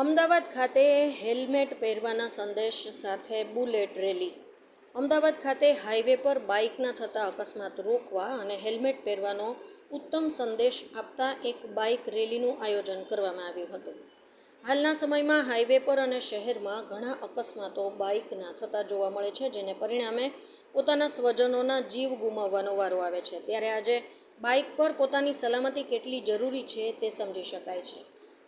અમદાવાદ ખાતે હેલ્મેટ પહેરવાના સંદેશ સાથે બુલેટ રેલી. અમદાવાદ ખાતે હાઈવે પર બાઇકના થતા અકસ્માત રોકવા અને હેલ્મેટ પહેરવાનો ઉત્તમ સંદેશ આપતા એક બાઇક રેલીનું આયોજન કરવામાં આવ્યું હતું. હાલના સમયમાં હાઈવે પર અને શહેરમાં ઘણા અકસ્માતો બાઇકના થતા જોવા મળે છે, જેને પરિણામે પોતાના સ્વજનોના જીવ ગુમાવવાનો વારો આવે છે. ત્યારે આજે બાઇક પર પોતાની સલામતી કેટલી જરૂરી છે તે સમજી શકાય છે.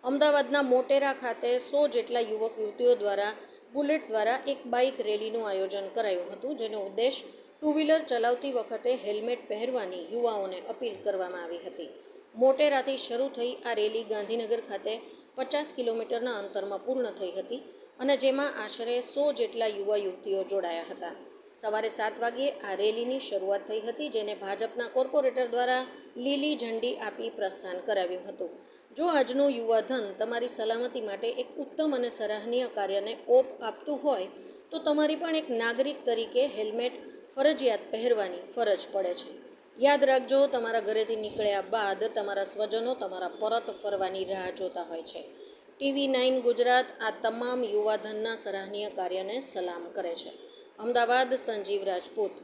અમદાવાદના મોટેરા ખાતે સો જેટલા યુવક યુવતીઓ દ્વારા બુલેટ દ્વારા એક બાઇક રેલીનું આયોજન કરાયું હતું, જેનો ઉદ્દેશ ટુ વ્હીલર ચલાવતી વખતે હેલ્મેટ પહેરવાની યુવાઓને અપીલ કરવામાં આવી હતી. મોટેરાથી શરૂ થઈ આ રેલી ગાંધીનગર ખાતે પચાસ કિલોમીટરના અંતરમાં પૂર્ણ થઈ હતી અને જેમાં આશરે સો જેટલા યુવા યુવતીઓ જોડાયા હતા. સવારે સાત વાગ્યે આ રેલીની શરૂઆત થઈ હતી, જેને ભાજપના કોર્પોરેટર દ્વારા લીલી ઝંડી આપી પ્રસ્થાન કરાવ્યું હતું. જો આજનું યુવાધન તમારી સલામતી માટે એક ઉત્તમ અને સરાહનીય કાર્યને ઓપ આપતું હોય, તો તમારી પણ એક નાગરિક તરીકે હેલ્મેટ, ફરજિયાત પહેરવાની ફરજ પડે છે. યાદ રાખજો, તમારા ઘરેથી નીકળ્યા બાદ તમારા સ્વજનો તમારા પરત ફરવાની રાહ જોતા હોય છે. ટીવી નાઇન ગુજરાત આ તમામ યુવાધનના સરાહનીય કાર્યને સલામ કરે છે. અમદાવાદ સંજીવ રાજપૂત